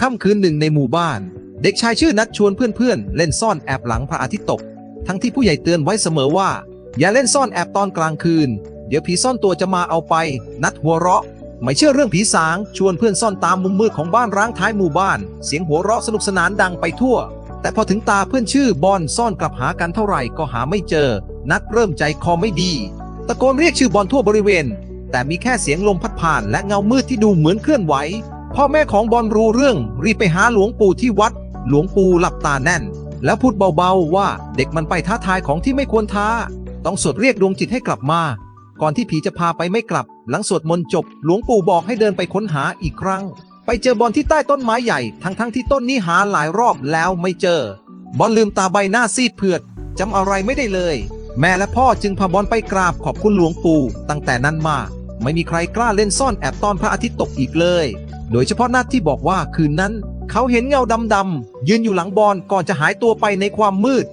ค่ำคืนหนึ่งในหมู่บ้าน เด็กชายชื่อนัดชวนเพื่อนๆ เล่นซ่อนแอบหลังพระอาทิตย์ตก ทั้งที่ผู้ใหญ่เตือนไว้เสมอว่า อย่าเล่นซ่อนแอบตอนกลางคืน เดี๋ยวผีซ่อนตัวจะมาเอาไป นัดหัวเราะ ไม่เชื่อเรื่องผีสาง ชวนเพื่อนซ่อนตามมุมมืดของบ้านร้างท้ายหมู่บ้าน เสียงหัวเราะสนุกสนานดังไปทั่ว แต่พอถึงตาเพื่อนชื่อบอลซ่อนกลับหากันเท่าไหร่ก็หาไม่เจอ นัดเริ่มใจคอไม่ดี ตะโกนเรียกชื่อบอลทั่วบริเวณ แต่มีแค่เสียงลมพัดผ่านและเงามืดที่ดูเหมือนเคลื่อนไหว พ่อแม่ของบอลรู้เรื่องรีบไปหาหลวงปู่ที่วัด หลวงปู่หลับตาแน่น แล้วพูดเบาๆว่าเด็กมันไปท้าทายของที่ไม่ควรท้า ต้องสวดเรียกดวงจิตให้กลับมา ก่อนที่ผีจะพาไปไม่กลับ หลังสวดมนต์จบ หลวงปู่บอกให้เดินไปค้นหาอีกครั้ง ไปเจอบอลที่ใต้ต้นไม้ใหญ่ ทั้งๆที่ต้นนี้หาหลายรอบแล้วไม่เจอ บอลลืมตาใบหน้าซีดเผือดจำอะไรไม่ได้เลย แม่และพ่อจึงพาบอลไปกราบขอบคุณหลวงปู่ ตั้งแต่นั้นมา ไม่มีใครกล้าเล่นซ่อนแอบตอนพระอาทิตย์ตกอีกเลย โดยเฉพาะนัดที่บอกว่าคืนนั้น เขาเห็นเงาดำๆยืนอยู่หลังบอลก่อนจะหายตัวไปในความมืด